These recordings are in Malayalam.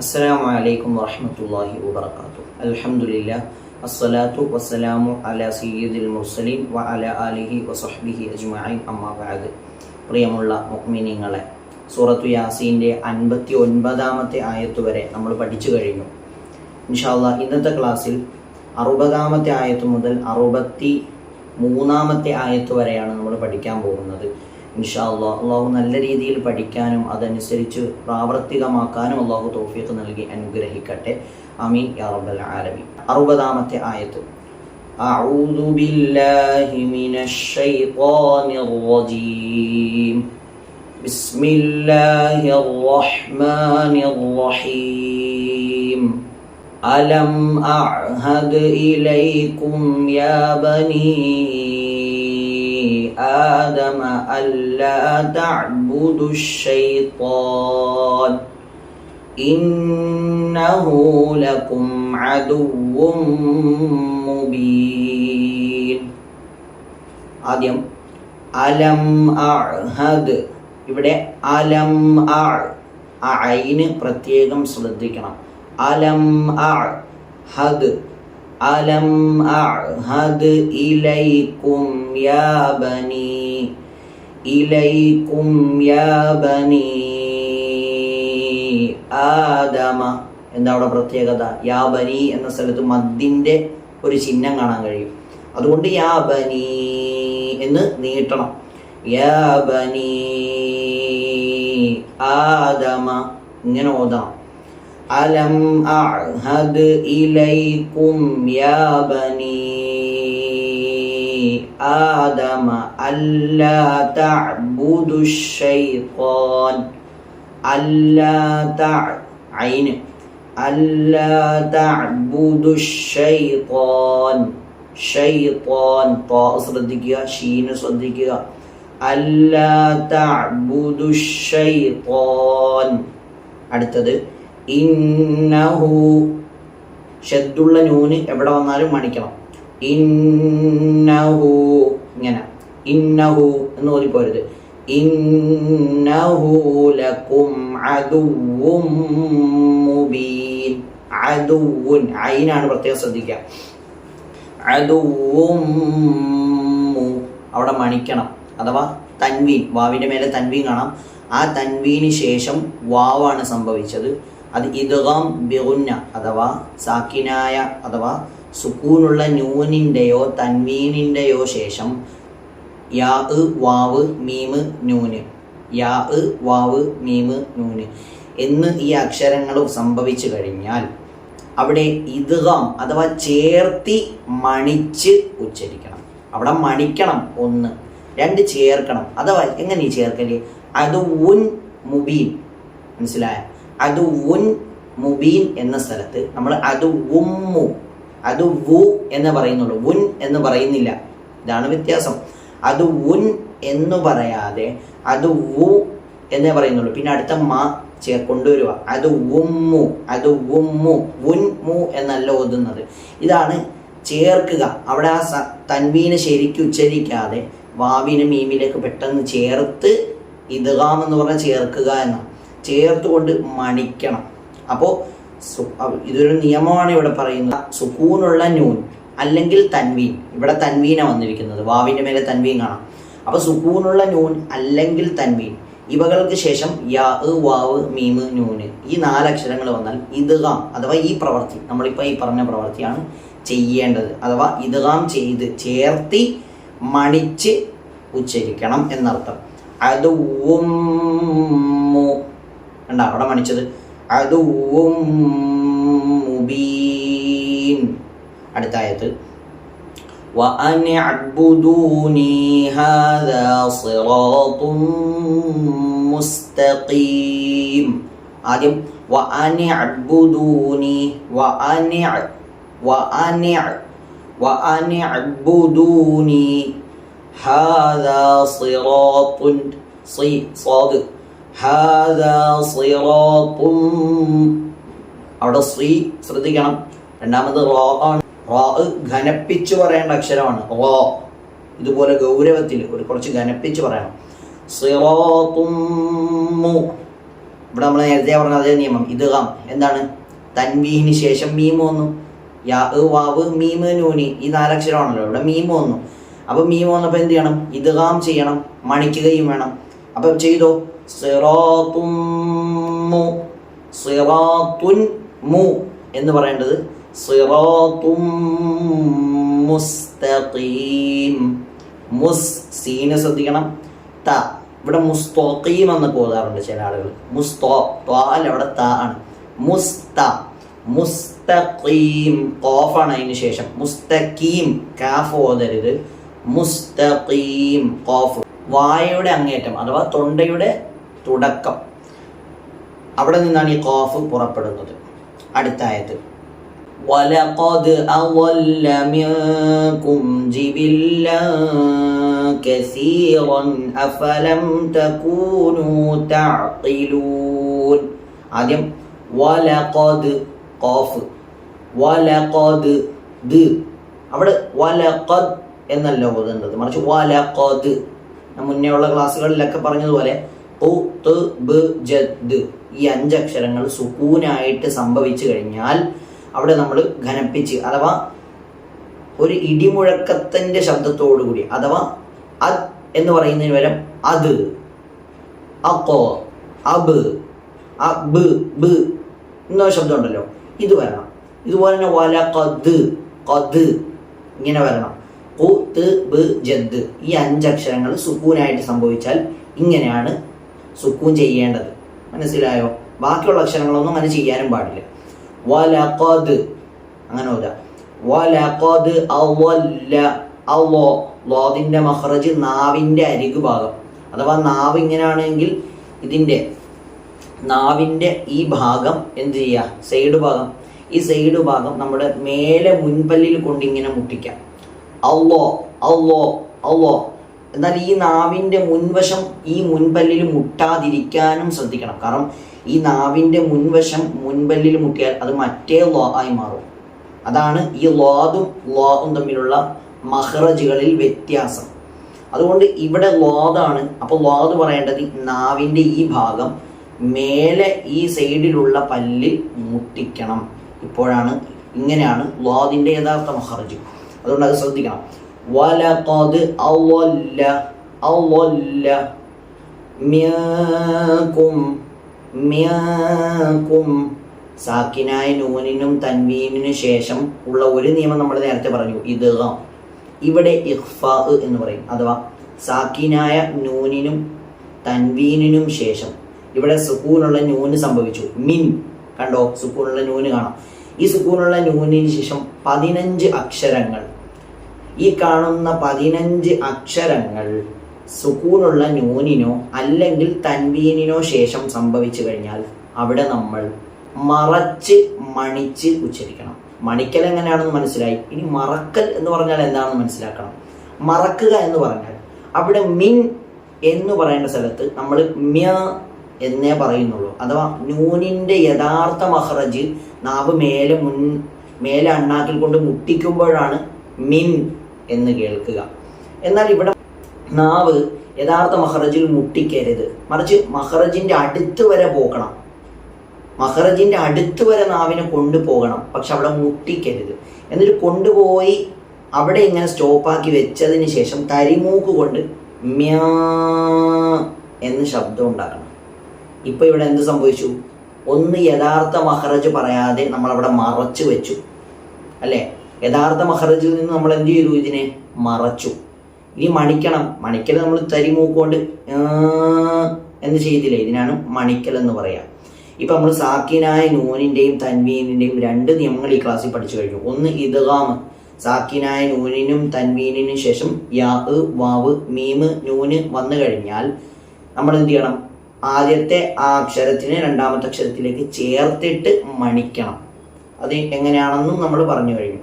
അസ്സലാമു അലൈക്കും വറഹ്മത്തുള്ളാഹി വബറകാതുഹു. അൽഹംദുലില്ലാഹി അസ്സലാത്തു വസ്സലാമു അല സയ്യിദുൽ മുർസലീൻ വ അല അലിഹി വസഹ്ബിഹി അജ്മഈൻ. അമ്മാ ബഅദ്. പ്രിയമുള്ള മുഅ്മിനീങ്ങളെ സൂറത്തു യാസീന്റെ അൻപത്തി ഒൻപതാമത്തെ ആയത്ത് വരെ നമ്മൾ പഠിച്ചു കഴിഞ്ഞു. ഇൻഷാല്ല ഇന്നത്തെ ക്ലാസ്സിൽ അറുപതാമത്തെ ആയത്ത് മുതൽ അറുപത്തി മൂന്നാമത്തെ ആയത്ത് വരെയാണ് നമ്മൾ പഠിക്കാൻ പോകുന്നത്. ഇൻഷാ അള്ളാഹ് അള്ളാഹു നല്ല രീതിയിൽ പഠിക്കാനും അതനുസരിച്ച് പ്രാവർത്തികമാക്കാനും അള്ളാഹു തോഫീഖ് നൽകി അനുഗ്രഹിക്കട്ടെ അമീൻ യാ റബ്ബൽ ആലമീൻ അറുപതാമത്തെ ആയത്ത് أعوذ بالله من الشيطان الرجيم بسم الله الرحمن الرحيم ألم أعهد إليكم يا بني آدم ألا تعبدوا الشيطان إنه لكم عدو مبين ആദ്യം അലം അഹദ് ഇവിടെ അലം അ ഐന് പ്രത്യേകം ശ്രദ്ധിക്കണം അലം അഹദ് അലം അഹദ് ഇലൈക്കും ഇലൈക്കും യാ ബനി ആദമ. എന്താ അവിടെ പ്രത്യേകത? യാ ബനി എന്ന സ്ഥലത്ത് മദ്ദിന്റെ ഒരു ചിഹ്നം കാണാൻ കഴിയും. അതുകൊണ്ട് യാ ബനി എന്ന് നീട്ടണം. യാ ബനി ആദമ. ഇങ്ങനെ ഓതാം അലം അഹദ് ഇലൈക്കും യാ ബനി ആദമ അല്ലാ തഅബുദു الشيطان അല്ലാ തഅ ഐന് അല്ലാ തഅബുദു الشيطان ഷൈത്താൻ ത്വാ ശ്രദ്ധിക്കുക ഷീന് ശ്രദ്ധിക്കുക അല്ലാ തഅബുദു الشيطان അടുത്തത് ഇന്നഹു. ഷെദ്ദുള്ള നൂന് എവിടെ വന്നാലും മണിക്കണം. ഇന്നഹു. ഇങ്ങനെ. ഇന്നഹു എന്ന് ഓതിപ്പോരുത് ഇന്നഹു ലക്കും അതുവും മുബീൻ. അതുവുൻ അയിനാണ് പ്രത്യേകം ശ്രദ്ധിക്കുക. അതുവും അവിടെ മണിക്കണം. അഥവാ തൻവീൻ. വാവിന്റെ മേലെ തൻവീൻ കാണാം. ആ തൻവീന് ശേഷം വാവാണ് സംഭവിച്ചത്. അത് ഇദ്ഗാം ബിഗുന്ന അഥവാ സാക്കിനായ അഥവാ സുക്കൂനുള്ള നൂനിന്റെയോ തൻവീനിന്റെയോ ശേഷം യാ വാവ് മീമ് നൂന്. യാ വാവ് മീമ് നൂന്. എന്ന് ഈ അക്ഷരങ്ങൾ സംഭവിച്ചു കഴിഞ്ഞാൽ അവിടെ ഇദ്ഗാം അഥവാ ചേർത്തി മണിച്ച് ഉച്ചരിക്കണം. അവിടെ മണിക്കണം ഒന്ന് രണ്ട് ചേർക്കണം. അഥവാ എങ്ങനെ ചേർക്കൽ? അത് ഉൻ മുബീൻ. മനസ്സിലായ? അത് ഉൻ മുബീൻ എന്ന സ്ഥലത്ത് നമ്മൾ അത് ഉമ്മു അത് വു എന്ന് പറയുന്നുള്ളൂ വുൻ എന്ന് പറയുന്നില്ല. ഇതാണ് വ്യത്യാസം. അത് എന്ന് പറയാതെ അത് വു എന്നേ പറയുന്നുള്ളൂ. പിന്നെ അടുത്ത മ ചേ കൊണ്ടുവരിക. അത് ഉമ്മു അത് ഉമ്മു ഉൻ മു എന്നല്ല ഓതുന്നത്. ഇതാണ് ചേർക്കുക. അവിടെ ആ തൻവീനെ ശരിക്കും ഉച്ചരിക്കാതെ വാവിനും മീമിലേക്ക് പെട്ടെന്ന് ചേർത്ത് ഇതുകാമെന്ന് പറഞ്ഞാൽ ചേർക്കുക എന്നാണ്. ചേർത്തുകൊണ്ട് മണിക്കണം. അപ്പോൾ ഇതൊരു നിയമമാണ് ഇവിടെ പറയുന്നത്. സുക്കൂനുള്ള നൂൻ അല്ലെങ്കിൽ തൻവീൻ. ഇവിടെ തൻവീനാണ് വന്നിരിക്കുന്നത്. വാവിന്റെ മേലെ തൻവീൻ കാണാം. അപ്പോൾ സുക്കൂനുള്ള നൂൻ അല്ലെങ്കിൽ തൻവീൻ. ഇവകൾക്ക് ശേഷം യാ വാവ് മീമ് നൂന് ഈ നാലക്ഷരങ്ങൾ വന്നാൽ ഇതുകാം അഥവാ ഈ പ്രവൃത്തി നമ്മളിപ്പോൾ ഈ പറഞ്ഞ പ്രവൃത്തിയാണ് ചെയ്യേണ്ടത്. അഥവാ ഇതുകാം ചെയ്ത് ചേർത്തി മണിച്ച് ഉച്ചരിക്കണം എന്നർത്ഥം. അത് കണ്ട അവിടെ മണിച്ചത് അത് മുബീൻ അടുത്ത ആയത്ത് وأن اعبدوني هذا صراط مستقيم ആദ്യം وأن اعبدوني وأن وأن وأن اعبدوني هذا صراط صي صاد هذا صراط അവിടെ ശ്രീ ശ്രദ്ധിക്കണം. രണ്ടാമത് റോ ആണ്. റോ ഘനപ്പിച്ച് പറയേണ്ട അക്ഷരമാണ്. റോ. ഇതുപോലെ ഗൗരവത്തിൽ ഒരു കുറച്ച് ഘനപ്പിച്ച് പറയണം. സിറാത്തും മു ഇവിടെ നമ്മൾ നേരത്തെ പറഞ്ഞ അതേ നിയമം. ഇദ്ഗാം. എന്താണ്? തൻവീഹിന് ശേഷം മീം വന്നു. വാവ് മീമ് നൂനി. ഈ നാലക്ഷരമാണല്ലോ. ഇവിടെ മീം വന്നു. അപ്പൊ മീം വന്നപ്പോൾ എന്ത് ചെയ്യണം? ഇദ്ഗാം ചെയ്യണം. മണിക്കുകയും വേണം. അപ്പൊ ചെയ്തോ? സിറാത്തും മു എന്ന് പറയേണ്ടത് സിറാത്തും മുസ്തഖീം. മുസ് സീന് ശ്രദ്ധിക്കണം. ത ഇവിടെ മുസ്തഖീം എന്നൊക്കെ ഓതാറുണ്ട് ചില ആളുകൾ. മുസ്തോ ത്വാൽ അവിടെ ത ആണ്. മുസ്ത മുസ്തഖീം. കോഫാണ് അതിന് ശേഷം. മുസ്തഖീം കാഫ് ഓതരുത്. മുസ്തഖീം ഖോഫ് വായയുടെ അങ്ങേറ്റം അഥവാ തൊണ്ടയുടെ തുടക്കം അവിടെ നിന്നാണ് ഈ ഖോഫ് പുറപ്പെടുന്നത് അടുത്ത ആയത്ത് ولقد أضل منكم جبلا كثيرا أفلم تكونوا تعقلون ആദ്യം വലഖദ് ഖാഫ് വലഖദ് ദ് അവിടെ വലഖദ് എന്നല്ല ഓതേണ്ടത് മറിച്ച് വലഖദ് ഞാൻ മുന്നേ ഉള്ള ക്ലാസ്സുകളിലൊക്കെ പറഞ്ഞതുപോലെ ഈ അഞ്ചക്ഷരങ്ങൾ സുക്കൂനായിട്ട് സംഭവിച്ചു കഴിഞ്ഞാൽ അവിടെ നമ്മൾ ഘനപ്പിച്ച് അഥവാ ഒരു ഇടിമുഴക്കത്തിന്റെ ശബ്ദത്തോടു കൂടി അഥവാ അത് എന്ന് പറയുന്നതിന് പകരം അത് അക്കോ അബ് അബ് ബ് എന്നൊരു ശബ്ദമുണ്ടല്ലോ. ഇത് വരണം. ഇതുപോലെ തന്നെ വല കത് കത് ഇങ്ങനെ വരണം. കു ത് ബ് ജദ് ഈ അഞ്ചക്ഷരങ്ങൾ സുക്കൂനായിട്ട് സംഭവിച്ചാൽ ഇങ്ങനെയാണ് സുക്കൂൻ ചെയ്യേണ്ടത്. മനസ്സിലായോ? ബാക്കിയുള്ള അക്ഷരങ്ങളൊന്നും അങ്ങനെ ചെയ്യാനും പാടില്ല. വലഖദ്. അങ്ങനെ ഓതാ. വലഖദ് അവല്ല. മഹ്റജ് നാവിന്റെ അരികു ഭാഗം അഥവാ നാവ് ഇങ്ങനെയാണെങ്കിൽ ഇതിന്റെ നാവിന്റെ ഈ ഭാഗം എന്ത് ചെയ്യുക? സൈഡ് ഭാഗം ഈ സൈഡ് ഭാഗം നമ്മുടെ മേലെ മുൻപല്ലിൽ കൊണ്ട് ഇങ്ങനെ മുട്ടിക്കാം. അള്ളോ അള്ളോ അള്ളോ. എന്നാൽ ഈ നാവിന്റെ മുൻവശം ഈ മുൻപല്ലിൽ മുട്ടാതിരിക്കാനും ശ്രദ്ധിക്കണം. കാരണം ഈ നാവിന്റെ മുൻവശം മുൻപല്ലിൽ മുട്ടിയാൽ അത് മറ്റേ ലോ ആയി മാറും. അതാണ് ഈ ലോതും ലോവും തമ്മിലുള്ള മഹ്റജുകളിൽ വ്യത്യാസം. അതുകൊണ്ട് ഇവിടെ ലോതാണ് അപ്പോൾ ലോത് പറയേണ്ടത് നാവിന്റെ ഈ ഭാഗം മേലെ ഈ സൈഡിലുള്ള പല്ലിൽ മുട്ടിക്കണം. ഇപ്പോഴാണ് ഇങ്ങനെയാണ് ലോതിന്റെ യഥാർത്ഥ മഹ്റജ്. അതുകൊണ്ട് അത് ശ്രദ്ധിക്കണം. വലഖദ് അവല്ല അവല്ല മിയകും മിയകും. സാക്കിനായ നൂനിനും തൻവീനും ശേഷം ഉള്ള ഒരു നിയമം നമ്മൾ നേരത്തെ പറഞ്ഞു. ഇത് ഇവിടെ ഇഖ്ഫാ എന്ന് പറയും. അഥവാ സാക്കിനായ നൂനിനും തൻവീനിനും ശേഷം. ഇവിടെ സുക്കൂനുള്ള നൂന് സംഭവിച്ചു. മിൻ. കണ്ടോ? സുക്കൂനുള്ള നൂന് കാണാം. ഈ സുക്കൂനുള്ള നൂനിന് ശേഷം പതിനഞ്ച് അക്ഷരങ്ങൾ. ഈ കാണുന്ന പതിനഞ്ച് അക്ഷരങ്ങൾ സുക്കൂനുള്ള ന്യൂനിനോ അല്ലെങ്കിൽ തൻവീനിനോ ശേഷം സംഭവിച്ചു കഴിഞ്ഞാൽ അവിടെ നമ്മൾ മറച്ച് മണിച്ച് ഉച്ചരിക്കണം. മണിക്കൽ എങ്ങനെയാണെന്ന് മനസ്സിലായി? ഇനി മറക്കൽ എന്ന് പറഞ്ഞാൽ എന്താണെന്ന് മനസ്സിലാക്കണം? മറക്കുക എന്ന് പറഞ്ഞാൽ അവിടെ മിൻ എന്ന് പറയേണ്ട സ്ഥലത്ത് നമ്മൾ മ്യ എന്നേ പറയുന്നുള്ളൂ. അഥവാ ന്യൂനിന്റെ യഥാർത്ഥ മഹ്റജ് നാവ് മേലെ മുൻ മേലെ അണ്ണാക്കിൽ കൊണ്ട് മുട്ടിക്കുമ്പോഴാണ് മിൻ എന്ന് കേൾക്കുക. എന്നാൽ ഇവിടെ നാവ് യഥാർത്ഥ മഹറജിൽ മുട്ടിക്കരുത്. മറിച്ച് മഹറജിന്റെ അടുത്ത് വരെ പോകണം. മഹറജിന്റെ അടുത്ത് വരെ നാവിനെ കൊണ്ടുപോകണം പക്ഷെ അവിടെ മുട്ടിക്കരുത്. എന്നിട്ട് കൊണ്ടുപോയി അവിടെ ഇങ്ങനെ സ്റ്റോപ്പാക്കി വെച്ചതിന് ശേഷം തരിമൂക്ക് കൊണ്ട് മ്യാ എന്ന് ശബ്ദം ഉണ്ടാക്കണം. ഇപ്പൊ ഇവിടെ എന്ത് സംഭവിച്ചു? ഒന്ന് യഥാർത്ഥ മഹറജ് പറയാതെ നമ്മൾ അവിടെ മറച്ചു വെച്ചു. അല്ലേ? യഥാർത്ഥ മഹറജിൽ നിന്ന് നമ്മൾ എന്ത് ചെയ്തു ഇതിനെ മറച്ചു. ഇനി മണിക്കണം. മണിക്കൽ നമ്മൾ തരിമൂക്കൊണ്ട് ആ എന്ന് ചെയ്തില്ല? ഇതിനാണ് മണിക്കൽ എന്ന് പറയാം. ഇപ്പൊ നമ്മൾ സാക്കിനായ നൂനിന്റെയും തൻവീനിന്റെയും രണ്ട് നിയമങ്ങൾ ഈ ക്ലാസ്സിൽ പഠിച്ചു കഴിഞ്ഞു. ഒന്ന് ഇദ്ഗാമ് സാക്കിനായ നൂനിനും തൻവീനിനും ശേഷം യാ വാവ് മീമ് നൂന് വന്നു കഴിഞ്ഞാൽ നമ്മൾ എന്ത് ചെയ്യണം? ആദ്യത്തെ ആ അക്ഷരത്തിനെ രണ്ടാമത്തെ അക്ഷരത്തിലേക്ക് ചേർത്തിട്ട് മണിക്കണം. അത് എങ്ങനെയാണെന്നും നമ്മൾ പറഞ്ഞു കഴിഞ്ഞു.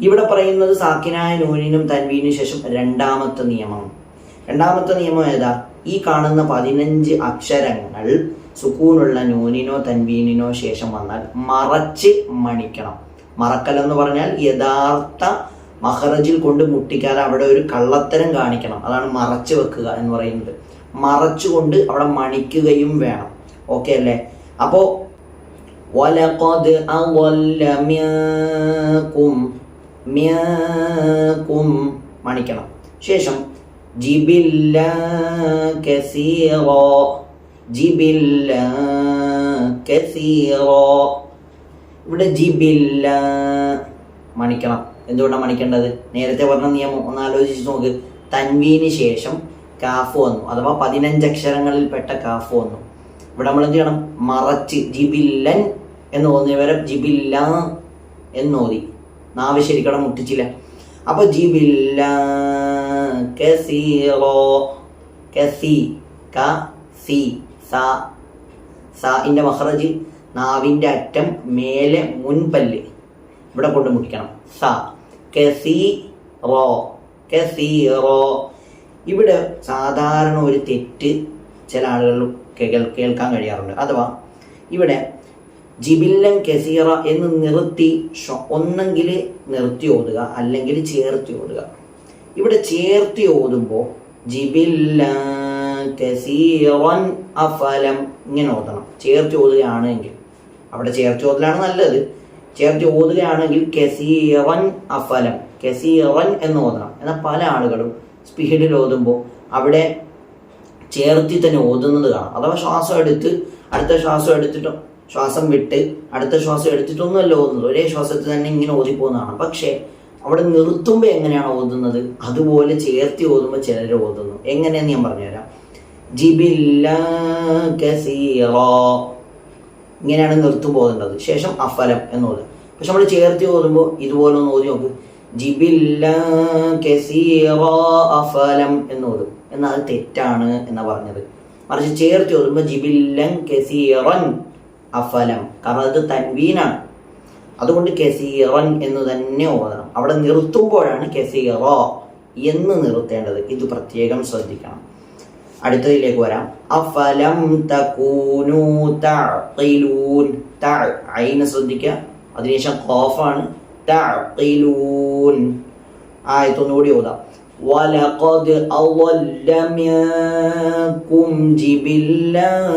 ഇവിടെ പറയുന്നത് സാക്കിനായ നൂനിനും തൻവീനും ശേഷം രണ്ടാമത്തെ നിയമം. രണ്ടാമത്തെ നിയമം ഏതാ? ഈ കാണുന്ന പതിനഞ്ച് അക്ഷരങ്ങൾ സുക്കൂനുള്ള നൂനിനോ തൻവീനിനോ ശേഷം വന്നാൽ മറച്ച് മണിക്കണം. മറക്കൽ എന്ന് പറഞ്ഞാൽ യഥാർത്ഥ മഹറജിൽ കൊണ്ട് മുട്ടിക്കാതെ അവിടെ ഒരു കള്ളത്തരം കാണിക്കണം. അതാണ് മറച്ചു വെക്കുക എന്ന് പറയുന്നത്. മറച്ചുകൊണ്ട് അവിടെ മണിക്കുകയും വേണം. ഓക്കെ അല്ലേ? അപ്പോ വലഖദ് അളല്ല മിൻകും മിൻകും മണിക്കണം. ശേഷം ജിബില്ല കസീറോ ജിബില്ല കസീറോ ഇവിടെ ജിബില്ല മണിക്കണം. എന്തുകൊണ്ടാണ് മണിക്കേണ്ടത്? നേരത്തെ പറഞ്ഞ നിയമം ഒന്ന് ആലോചിച്ച് നോക്ക്. തൻവീന് ശേഷം കാഫ് വന്നു. അഥവാ പതിനഞ്ച് അക്ഷരങ്ങളിൽപ്പെട്ട കാഫ് വന്നു. ഇവിടെ നമ്മൾ എന്ത് ചെയ്യണം? മറച്ച്. ജിബില്ലൻ എന്ന് തോന്നിയ വരെ ജിബില്ല എന്നോതി നാവ് ശരിക്കടം മുട്ടിച്ചില്ല. അപ്പൊ ജിബില്ല കസീറോ കസി ക സി നാവിന്റെ അറ്റം മേലെ മുൻപല്ല്. ഇവിടെ കൊണ്ട് മുട്ടിക്കണം. സ. കസി റോ കസി റോ ഇവിടെ സാധാരണ ഒരു തെറ്റ് ചില ആളുകൾ കേൾ കേൾക്കാൻ കഴിയാറുണ്ട്. അഥവാ ഇവിടെ ജിബില്ലൻ കസീറ എന്ന് നിർത്തി ഒന്നെങ്കിൽ നിർത്തി ഓതുക അല്ലെങ്കിൽ ചേർത്തി ഓതുക. ഇവിടെ ചേർത്തി ഓതുമ്പോൾ ജിബില്ല കസീറൻ അഫലം ഇങ്ങനെ ഓതണം. ചേർത്തി ഓതുകയാണെങ്കിൽ അവിടെ ചേർത്തി ഓതലാണ് നല്ലത്. ചേർത്തി ഓതുകയാണെങ്കിൽ കസീറൻ അഫലം കസീറൻ എന്ന് ഓതണം. എന്നാൽ പല ആളുകളും സ്പീഡിൽ ഓതുമ്പോൾ അവിടെ ചേർത്തി തന്നെ ഓതുന്നത് കാണാം. അഥവാ ശ്വാസം എടുത്ത് അടുത്ത ശ്വാസം എടുത്തിട്ടും ശ്വാസം വിട്ട് അടുത്ത ശ്വാസം എടുത്തിട്ടൊന്നുമല്ല ഓതുന്നത്. ഒരേ ശ്വാസത്തിൽ തന്നെ ഇങ്ങനെ ഓതിപ്പോകുന്നതാണ്. പക്ഷേ അവിടെ നിർത്തുമ്പോൾ എങ്ങനെയാണ് ഓതുന്നത്? അതുപോലെ ചേർത്തി ഓതുമ്പോൾ ചിലർ ഓതുന്നു. എങ്ങനെയെന്ന് ഞാൻ പറഞ്ഞുതരാം. ജിബില്ല ഇങ്ങനെയാണ് നിർത്തുമ്പോൾ ഓതേണ്ടത് ശേഷം അഫലം എന്ന് ഓതുക. പക്ഷെ നമ്മൾ ചേർത്തി ഓതുമ്പോൾ ഇതുപോലെ ഒന്ന് ഓതി നോക്ക്. ജിബില്ല അഫലം എന്ന് ഓതും. എന്നാൽ തെറ്റാണ് എന്നാ പറഞ്ഞത്. മറിച്ച് ചേർത്തി ഓതുമ്പോൾ ജിബില്ലൻ കസീറൻ അഫലം. കാരണം അത് തൻവീനാണ് അതുകൊണ്ട് കെസീറൻ എന്ന് തന്നെ ഓതണം. അവിടെ നിർത്തുമ്പോഴാണ് കെസീറോ എന്ന് നിർത്തേണ്ടത്. ഇത് പ്രത്യേകം ശ്രദ്ധിക്കണം. അടുത്തതിലേക്ക് വരാം. അഫലം തകൂനു തൂൻ ഐന ശ്രദ്ധിക്കുക. അതിനുശേഷം ഖാഫാണ് തഅഖിലൂൻ. ആയത്തൊന്നുകൂടി ഓതാം. ولقد أضل منكم جبلا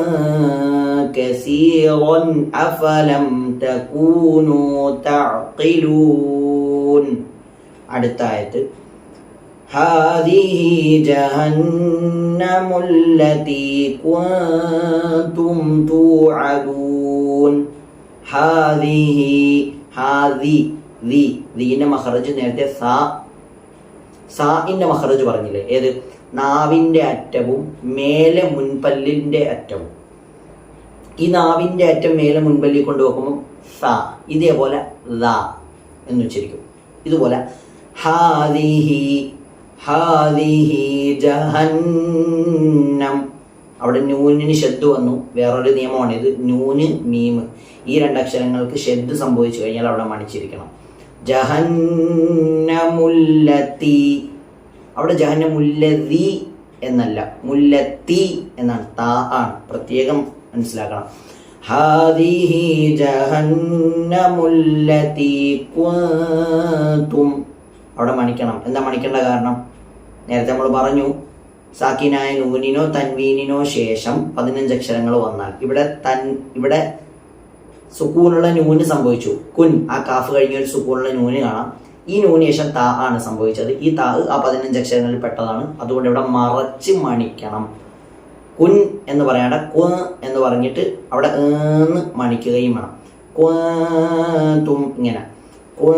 كثيرا أفلم تكونوا تعقلون. അടുത്ത هذه جهنم التي كنتم توعدون هذه هذه ذي ذي മഹറജ് നേരത്തെ സാഇന്റെ മഖറജ് പറഞ്ഞില്ലേ? ഏത്? നാവിന്റെ അറ്റവും മേലെ മുൻപല്ലിന്റെ അറ്റവും. ഈ നാവിന്റെ അറ്റം മേലെ മുൻപല്ലിൽ കൊണ്ടുവെക്കുമ്പോൾ സ ഇതേപോലെ ദ എന്ന് ഉച്ചരിക്കും. ഇതുപോലെ ജഹന്നം. അവിടെ നൂനിന് ഷെദ് വന്നു. വേറൊരു നിയമമാണ് ഇത്. നൂന് മീം ഈ രണ്ടക്ഷരങ്ങൾക്ക് ഷെദ് സംഭവിച്ചു കഴിഞ്ഞാൽ അവിടെ മണിച്ചിരിക്കണം. ജഹന്നമുല്ലത്തി. അവിടെ ജഹന്നമുല്ലതി എന്നല്ല മുല്ലത്തി എന്നാണ്. താ ആണ്. പ്രത്യേകം മനസ്സിലാക്കണം. ഹാദിഹി ജഹന്നമുല്ലത്തി കുന്തും. അവിടെ മണിക്കണം. എന്താ മണിക്കേണ്ട കാരണം? നേരത്തെ നമ്മൾ പറഞ്ഞു സാക്കിനായ നൂനിനോ തൻവീനിനോ ശേഷം പതിനഞ്ച് അക്ഷരങ്ങൾ വന്നാൽ. ഇവിടെ തൻ ഇവിടെ സുക്കൂനുള്ള നൂന് സംഭവിച്ചു. കുൻ ആ കാഫ് കഴിഞ്ഞ ഒരു സുക്കൂനുള്ള നൂന് കാണാം. ഈ നൂന് ശേഷം താ ആണ് സംഭവിച്ചത്. ഈ താ ആ പതിനഞ്ച് അക്ഷരങ്ങളിൽ പെട്ടതാണ്. അതുകൊണ്ട് ഇവിടെ മറച്ച് മണിക്കണം. കുൻ എന്ന് പറയാണ്ട് കു എന്ന് പറഞ്ഞിട്ട് അവിടെ ഏന്ന് മണിക്കുകയും വേണം. കു ഇങ്ങനെ. ാണ്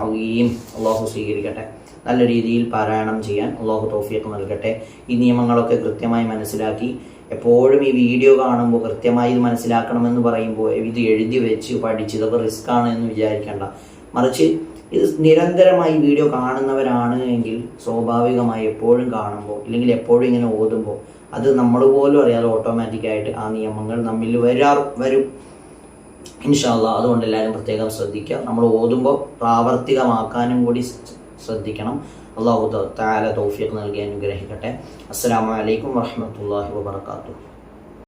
അലീം അള്ളാഹു സ്വീകരിക്കട്ടെ. നല്ല രീതിയിൽ പാരായണം ചെയ്യാൻ അള്ളാഹു തൗഫീഖ് നൽകട്ടെ. ഈ നിയമങ്ങളൊക്കെ കൃത്യമായി മനസ്സിലാക്കി. എപ്പോഴും ഈ വീഡിയോ കാണുമ്പോൾ കൃത്യമായി ഇത് മനസ്സിലാക്കണമെന്ന് പറയുമ്പോൾ ഇത് എഴുതി വെച്ച് പഠിച്ച് ഇതൊക്കെ റിസ്ക് ആണ് എന്ന് വിചാരിക്കേണ്ട. മറിച്ച് ഇത് നിരന്തരമായി വീഡിയോ കാണുന്നവരാണ് എങ്കിൽ സ്വാഭാവികമായി എപ്പോഴും കാണുമ്പോൾ ഇല്ലെങ്കിൽ എപ്പോഴും ഇങ്ങനെ ഓതുമ്പോൾ അത് നമ്മൾ പോലും അറിയാതെ ഓട്ടോമാറ്റിക്കായിട്ട് ആ നിയമങ്ങൾ നമ്മിൽ വരാ വരും. ഇൻഷാല്ല അതുകൊണ്ട് എല്ലാവരും പ്രത്യേകം ശ്രദ്ധിക്കുക നമ്മൾ ഓതുമ്പോൾ പ്രാവർത്തികമാക്കാനും കൂടി ശ്രദ്ധിക്കണം. അള്ളാഹു താല തൗഫീഖ് നൽകി അനുഗ്രഹിക്കട്ടെ. അസ്സാം വലൈക്കും വാഹമത്തല്ലാഹി വാബർക്കാത്തു